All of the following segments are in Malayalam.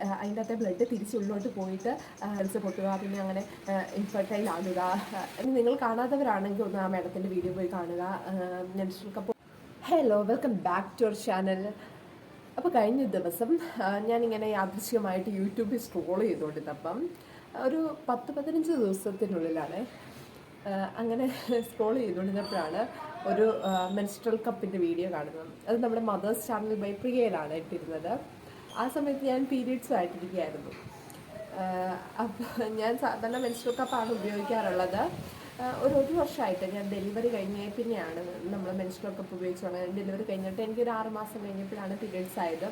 അതിന്റെ അകത്തെ ബ്ലഡ് തിരിച്ചുള്ളിലോട്ട് പോയിട്ട് ഹെൽസ് പൊട്ടുക പിന്നെ അങ്ങനെ ഇൻഫെർട്ടൈൽ ആകുക. നിങ്ങൾ കാണാത്തവരാണെങ്കിൽ ഒന്ന് ആ മാഡത്തിന്റെ വീഡിയോ പോയി കാണുക. Menstrual cup hello welcome back to our channel അപ്പോൾ കഴിഞ്ഞ ദിവസം ഞാനിങ്ങനെ യാദൃശ്യമായിട്ട് യൂട്യൂബിൽ സ്ക്രോൾ ചെയ്തുകൊണ്ടിരുന്നപ്പം ഒരു പത്ത് പതിനഞ്ച് ദിവസത്തിനുള്ളിലാണ് അങ്ങനെ സ്ക്രോൾ ചെയ്തുകൊണ്ടിരുന്നപ്പോഴാണ് ഒരു മെൻസ്ട്രൽ കപ്പിന്റെ വീഡിയോ കാണുന്നത്. അത് നമ്മുടെ മദേഴ്സ് ചാനൽ ബൈ പ്രിയയിലാണ് ഇട്ടിരുന്നത്. ആ സമയത്ത് ഞാൻ പീരീഡ്സ് ആയിട്ടിരിക്കുകയായിരുന്നു അപ്പോൾ ഞാൻ സാധാരണ മെൻസ്ട്രൽ കപ്പാണ് ഉപയോഗിക്കാറുള്ളത്. ഒരു ഒരു വർഷമായിട്ട് ഞാൻ ഡെലിവറി കഴിഞ്ഞ പിന്നെയാണ് നമ്മൾ മെൻസ്ട്രൽ കപ്പ് ഉപയോഗിച്ച് ഡെലിവറി കഴിഞ്ഞിട്ട് എനിക്കൊരു ആറ് മാസം കഴിഞ്ഞപ്പോഴാണ് പീരീഡ്സ് ആയത്.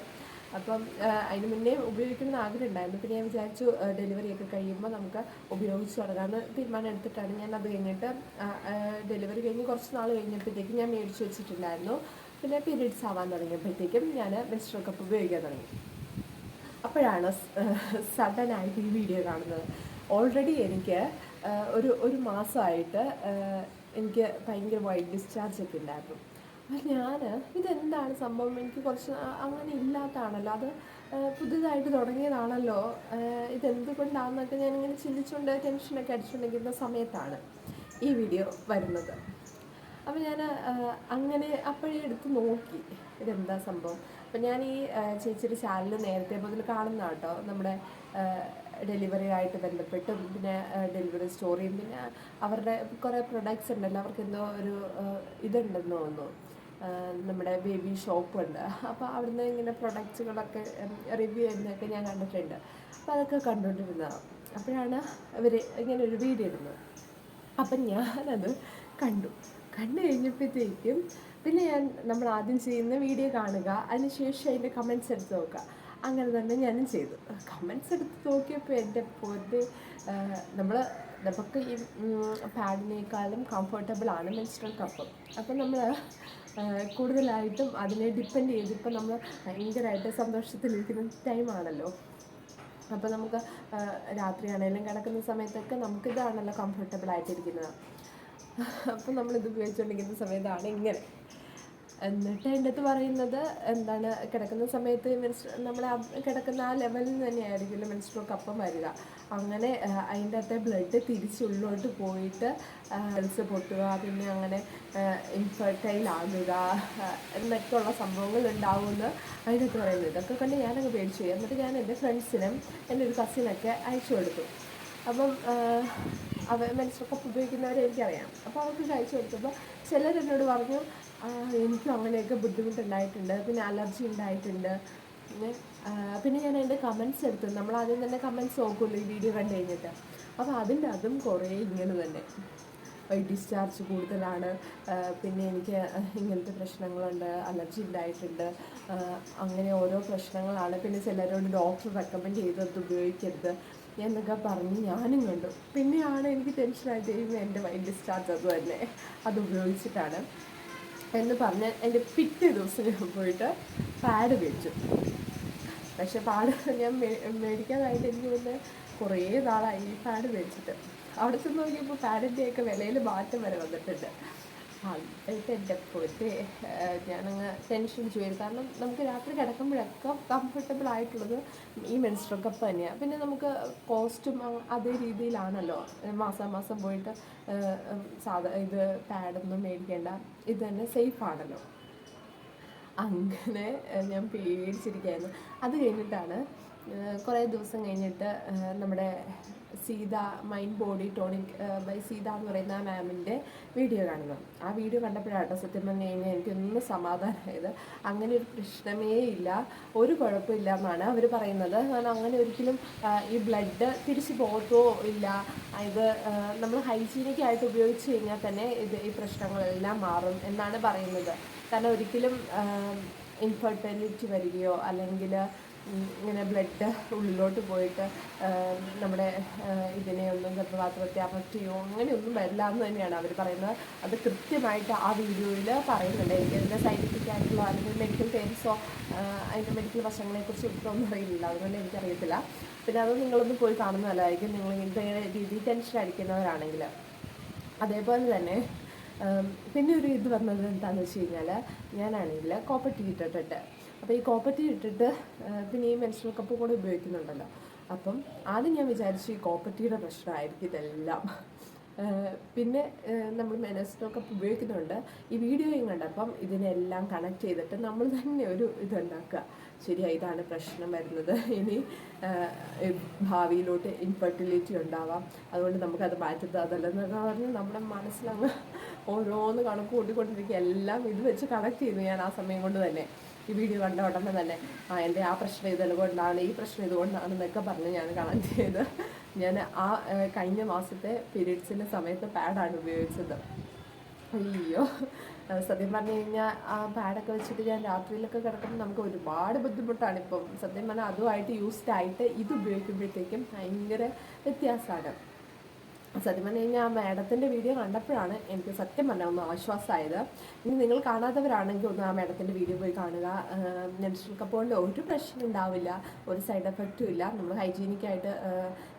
അപ്പം അതിന് മുന്നേ ഉപയോഗിക്കണമെന്ന് ആഗ്രഹം ഉണ്ടായിരുന്നു പിന്നെ ഞാൻ വിചാരിച്ചു ഡെലിവറിയൊക്കെ കഴിയുമ്പോൾ നമുക്ക് ഉപയോഗിച്ച് തുടങ്ങാമെന്ന് തീരുമാനം എടുത്തിട്ടാണ് ഞാൻ അത് കഴിഞ്ഞിട്ട് ഡെലിവറി കഴിഞ്ഞ് കുറച്ച് നാൾ കഴിഞ്ഞപ്പോഴത്തേക്കും ഞാൻ മേടിച്ച് വെച്ചിട്ടുണ്ടായിരുന്നു. പിന്നെ പീരീഡ്സ് ആവാൻ തുടങ്ങിയപ്പോഴത്തേക്കും ഞാൻ മെൻസ്ട്രൽ കപ്പ് ഉപയോഗിക്കാൻ തുടങ്ങി. അപ്പോഴാണ് സഡനായിട്ട് ഈ വീഡിയോ കാണുന്നത്. ഓൾറെഡി എനിക്ക് ഒരു ഒരു മാസമായിട്ട് എനിക്ക് ഭയങ്കര വൈറ്റ് ഡിസ്ചാർജ് ഒക്കെ ഉണ്ടായിരുന്നു. അപ്പം ഞാൻ ഇതെന്താണ് സംഭവം? എനിക്ക് കുറച്ച് അങ്ങനെ ഇല്ലാത്തതാണല്ലോ. അത് പുതിയതായിട്ട് തുടങ്ങിയതാണല്ലോ. ഇതെന്തുകൊണ്ടാണെന്നൊക്കെ ഇങ്ങനെ ചിന്തിച്ചുകൊണ്ട് ടെൻഷനൊക്കെ അടിച്ചുകൊണ്ടിരിക്കുന്ന സമയത്താണ് ഈ വീഡിയോ വരുന്നത്. അപ്പോൾ ഞാൻ അങ്ങനെ അപ്പോഴേ എടുത്ത് നോക്കി. ഇതെന്താ സംഭവം? അപ്പം ഞാൻ ഈ ചേച്ചിയുടെ ചാനൽ നേരത്തെ മുതൽ കാണുന്ന കേട്ടോ നമ്മുടെ ഡെലിവറി ആയിട്ട് ബന്ധപ്പെട്ടും പിന്നെ ഡെലിവറി സ്റ്റോറിയും പിന്നെ അവരുടെ കുറേ പ്രൊഡക്ട്സ് ഉണ്ടല്ലോ അവർക്ക് എന്തോ ഒരു ഇതുണ്ടെന്ന് തോന്നുന്നു. നമ്മുടെ ബേബി ഷോപ്പ് ഉണ്ട്. അപ്പോൾ അവിടുന്ന് ഇങ്ങനെ പ്രൊഡക്ട്സുകളൊക്കെ റിവ്യൂ ചെയ്യുന്നതൊക്കെ ഞാൻ കണ്ടിട്ടുണ്ട്. അപ്പോൾ അതൊക്കെ കണ്ടുകൊണ്ടിരുന്നതാണ് അപ്പോഴാണ് അവർ ഇങ്ങനെ ഒരു വീഡിയോ ഇടുന്നത്. അപ്പം ഞാനത് കണ്ടു. കണ്ടു കഴിഞ്ഞപ്പോഴത്തേക്കും പിന്നെ ഞാൻ നമ്മൾ ആദ്യം ചെയ്യുന്ന വീഡിയോ കാണുക അതിനുശേഷം അതിന്റെ കമൻസ് എടുത്ത് നോക്കുക. അങ്ങനെ തന്നെ ഞാനും ചെയ്തു. കമൻസ് എടുത്ത് നോക്കിയപ്പോൾ എന്റെ പൊന്നെ നമ്മൾ നമുക്ക് ഈ പാഡിനേക്കാളും കംഫർട്ടബിൾ ആണ് മെൻസ്ട്രൽ കപ്പ് അപ്പം നമ്മൾ കൂടുതലായിട്ടും അതിനെ ഡിപ്പെൻഡ് ചെയ്ത് ഇപ്പം നമ്മൾ ഭയങ്കരമായിട്ട് സന്തോഷത്തിലിരിക്കുന്ന ടൈമാണല്ലോ അപ്പോൾ നമുക്ക് രാത്രിയാണെങ്കിലും കിടക്കുന്ന സമയത്തൊക്കെ നമുക്കിതാണല്ലോ കംഫർട്ടബിൾ ആയിട്ടിരിക്കുന്നത്. അപ്പം ഇത് ഉപയോഗിച്ചുകൊണ്ടിരിക്കുന്ന സമയത്താണ് ഇങ്ങനെ. എന്നിട്ട് എന്റെ അടുത്ത് പറയുന്നത് എന്താണ് കിടക്കുന്ന സമയത്ത് മെൻസ് നമ്മൾ കിടക്കുന്ന ആ ലെവലിൽ തന്നെയായിരിക്കുമല്ലോ മെൻസ്ട്രോ കപ്പം വരിക. അങ്ങനെ അതിന്റെ അകത്തെ ബ്ലഡ് തിരിച്ചുള്ളിലോട്ട് പോയിട്ട് ഹെൽസ് പൊട്ടുക പിന്നെ അങ്ങനെ ഇൻഫെർട്ടൈൽ ആകുക എന്നൊക്കെയുള്ള സംഭവങ്ങൾ ഉണ്ടാവുമെന്ന് അതിനകത്ത് പറയുന്നത്. ഇതൊക്കെ കണ്ട് ഞാനങ്ങ് പേടിച്ചു എന്നിട്ട് ഞാൻ എന്റെ ഫ്രണ്ട്സിനും എന്റെ ഒരു കസിനൊക്കെ അയച്ചു കൊടുത്തു. അപ്പം അവ മെൻസ്ട്രക്കപ്പ് ഉപയോഗിക്കുന്നവരെ എനിക്കറിയാം. അപ്പോൾ അവർക്ക് കഴിച്ചു കൊടുത്തപ്പോൾ ചിലരെന്നോട് പറഞ്ഞു എനിക്കും അങ്ങനെയൊക്കെ ബുദ്ധിമുട്ടുണ്ടായിട്ടുണ്ട്. പിന്നെ അലർജി ഉണ്ടായിട്ടുണ്ട്. പിന്നെ പിന്നെ ഞാൻ എന്റെ കമൻസ് എടുത്തു. നമ്മൾ ആദ്യം തന്നെ കമൻസ് നോക്കുള്ളൂ ഈ വീഡിയോ കണ്ടു കഴിഞ്ഞിട്ട്. അപ്പോൾ അതിന്റെ അതും കുറേ ഇങ്ങനെ തന്നെ. ഡിസ്ചാർജ് കൂടുതലാണ്. പിന്നെ എനിക്ക് ഇങ്ങനത്തെ പ്രശ്നങ്ങളുണ്ട്. അലർജി ഉണ്ടായിട്ടുണ്ട്. അങ്ങനെ ഓരോ പ്രശ്നങ്ങളാണ്. പിന്നെ ചിലരോട് ഡോക്ടർ റെക്കമെൻഡ് ചെയ്തത് ഉപയോഗിക്കരുത്. എന്നൊക്കെ പറഞ്ഞ് ഞാനും കണ്ടു. പിന്നെയാണ് എനിക്ക് ടെൻഷനായിട്ട് ചെയ്യുന്നത് എന്റെ മൈൻഡ് ഡിസ്ചാർജ് അത് തന്നെ. അത് ഉപയോഗിച്ചിട്ടാണ്. എന്ന് പറഞ്ഞ് എന്റെ പിറ്റേ ദിവസം ഞാൻ പോയിട്ട് പാഡ് മേടിച്ചു. പക്ഷെ പാഡ് ഞാൻ മേടിക്കാനായിട്ട് എനിക്ക് പിന്നെ കുറേ നാളായി ഈ പാഡ് മേടിച്ചിട്ട്. അവിടെ ചെന്ന് നോക്കിയപ്പോൾ പാഡിന്റെയൊക്കെ വിലയിൽ മാറ്റം വരെ വന്നിട്ടുണ്ട്. പൊന്നെ ഞാനങ്ങ് ടെൻഷൻ ചെയ്യും കാരണം നമുക്ക് രാത്രി കിടക്കുമ്പോഴൊക്കെ കംഫർട്ടബിൾ ആയിട്ടുള്ളത് ഈ മെൻസ്ട്രൽ കപ്പ് തന്നെയാണ് പിന്നെ നമുക്ക് കോസ്റ്റും അതേ രീതിയിലാണല്ലോ. മാസം മാസം പോയിട്ട് സാധാ ഇത് പാഡൊന്നും മേടിക്കേണ്ട. ഇത് തന്നെ സേഫ് ആണല്ലോ. അങ്ങനെ ഞാൻ പേടിച്ചിരിക്കുകയായിരുന്നു. അത് കഴിഞ്ഞിട്ടാണ് കുറേ ദിവസം കഴിഞ്ഞിട്ട് നമ്മുടെ Seetha mind body tonic by Seetha എന്ന് പറയുന്ന മാമിന്റെ വീഡിയോ കാണുന്നു. ആ വീഡിയോ കണ്ടപ്പോഴാട്ടോ സത്യം പറഞ്ഞു കഴിഞ്ഞാൽ എനിക്കൊന്ന് സമാധാനമായത്. അങ്ങനെ ഒരു പ്രശ്നമേ ഇല്ല. ഒരു കുഴപ്പമില്ല എന്നാണ് അവർ പറയുന്നത്. കാരണം അങ്ങനെ ഒരിക്കലും ഈ ബ്ലഡ് തിരിച്ചു പോകത്തോ ഇല്ല. ഇത് നമ്മൾ ഹൈജീനിക്കായിട്ട് ഉപയോഗിച്ച് കഴിഞ്ഞാൽ തന്നെ ഇത് ഈ പ്രശ്നങ്ങളെല്ലാം മാറും എന്നാണ് പറയുന്നത്. കാരണം ഒരിക്കലും ഇൻഫെർട്ടിലിറ്റി വരികയോ അല്ലെങ്കിൽ ഇങ്ങനെ ബ്ലഡ് ഉള്ളിലോട്ട് പോയിട്ട് നമ്മുടെ ഇതിനെ ഒന്നും ഗർഭപാത്രത്തെ അഫക്റ്റ് ചെയ്യുമോ അങ്ങനെയൊന്നും വരില്ല എന്ന് തന്നെയാണ് അവർ പറയുന്നത്. അത് കൃത്യമായിട്ട് ആ വീഡിയോയിൽ പറയുന്നുണ്ട്. എനിക്ക് അതിന്റെ സയന്റിഫിക് ആയിട്ടുള്ള അല്ലെങ്കിൽ മെഡിക്കൽ ടേംസോ അതിന്റെ മെഡിക്കൽ വശങ്ങളെക്കുറിച്ച് ഒന്നും അറിയില്ല. അതുകൊണ്ട് എനിക്കറിയത്തില്ല. പിന്നെ അത് നിങ്ങളൊന്നും പോയി കാണുന്നതല്ലായിരിക്കും നിങ്ങൾ ഇങ്ങനത്തെ രീതിയിൽ ടെൻഷൻ അടിക്കുന്നവരാണെങ്കിൽ അതേപോലെ തന്നെ പിന്നെ ഒരു ഇത് വന്നത് എന്താണെന്ന് വെച്ച് കഴിഞ്ഞാൽ ഞാനാണെങ്കിൽ കോപ്പർ ടീ അപ്പോൾ ഈ കോപ്പറ്റി ഇട്ടിട്ട് പിന്നെ ഈ മെൻസ്ട്രൽ കപ്പ് കൂടെ ഉപയോഗിക്കുന്നുണ്ടല്ലോ. അപ്പം ആദ്യം ഞാൻ വിചാരിച്ചു ഈ കോപ്പറ്റിയുടെ പ്രശ്നമായിരിക്കും ഇതെല്ലാം. പിന്നെ നമ്മൾ മെനസ്റ്റോ കപ്പ് ഉപയോഗിക്കുന്നുണ്ട്. ഈ വീഡിയോയും കണ്ടപ്പം ഇതിനെല്ലാം കണക്ട് ചെയ്തിട്ട് നമ്മൾ തന്നെ ഒരു ഇതുണ്ടാക്കുക. ശരിയാ ഇതാണ് പ്രശ്നം വരുന്നത്. ഇനി ഭാവിയിലോട്ട് ഇൻഫെർട്ടിലിറ്റി ഉണ്ടാവാം. അതുകൊണ്ട് നമുക്കത് മാറ്റത്ത് അതല്ലെന്നൊക്കെ പറഞ്ഞ് നമ്മുടെ മനസ്സിലങ്ങ് ഓരോന്ന് കണക്ക് കൂട്ടിക്കൊണ്ടിരിക്കുക. എല്ലാം ഇത് വെച്ച് കണക്ട് ചെയ്തു ഞാൻ ആ സമയം കൊണ്ട് തന്നെ. ഈ വീഡിയോ കണ്ട ഉടനെ തന്നെ ആ എന്റെ ആ പ്രശ്നം ഇതുകൊണ്ടാണ് ഈ പ്രശ്നം ഇതുകൊണ്ടാണ് എന്നൊക്കെ പറഞ്ഞ് ഞാൻ കളക്ട് ചെയ്ത് ഞാൻ ആ കഴിഞ്ഞ മാസത്തെ പീരീഡ്സിന്റെ സമയത്ത് പാഡാണ് ഉപയോഗിച്ചത്. അയ്യോ സത്യം പറഞ്ഞു കഴിഞ്ഞാൽ ആ പാഡൊക്കെ വെച്ചിട്ട് ഞാൻ രാത്രിയിലൊക്കെ കിടക്കുമ്പോൾ നമുക്ക് ഒരുപാട് ബുദ്ധിമുട്ടാണ് ഇപ്പം. സത്യം പറഞ്ഞാൽ അതുമായിട്ട് യൂസ്ഡ് ആയിട്ട് ഇത് ഉപയോഗിക്കുമ്പോഴത്തേക്കും ഭയങ്കര വ്യത്യാസമാണ്. സത്യം പറഞ്ഞു കഴിഞ്ഞാൽ ആ മാഡത്തിന്റെ വീഡിയോ കണ്ടപ്പോഴാണ് എനിക്ക് സത്യം പറഞ്ഞാൽ ഒന്ന് ആശ്വാസമായത് ഇനി നിങ്ങൾ കാണാത്തവരാണെങ്കിൽ ഒന്ന് ആ മാഡത്തിന്റെ വീഡിയോ പോയി കാണുക. മെൻസ്ട്രൽ കപ്പ് കൊണ്ട് ഒരു പ്രശ്നം ഉണ്ടാവില്ല. ഒരു സൈഡ് എഫക്റ്റും ഇല്ല. നമ്മൾ ഹൈജീനിക്കായിട്ട്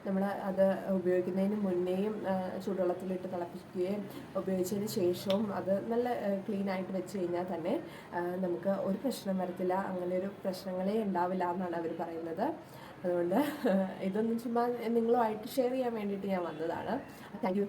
നമ്മൾ അത് ഉപയോഗിക്കുന്നതിന് മുന്നേയും ചൂടുവെള്ളത്തിലിട്ട് തിളപ്പിക്കുകയും ഉപയോഗിച്ചതിന് ശേഷവും അത് നല്ല ക്ലീൻ ആയിട്ട് വെച്ച് കഴിഞ്ഞാൽ തന്നെ നമുക്ക് ഒരു പ്രശ്നം വരത്തില്ല. അങ്ങനെ ഒരു പ്രശ്നങ്ങളേ ഉണ്ടാവില്ല എന്നാണ് അവർ പറയുന്നത്. അതുകൊണ്ട് ഇതൊന്നും ചുമ്മാ നിങ്ങളുമായിട്ട് ഷെയർ ചെയ്യാൻ വേണ്ടിയിട്ട് ഞാൻ വന്നതാണ്. താങ്ക്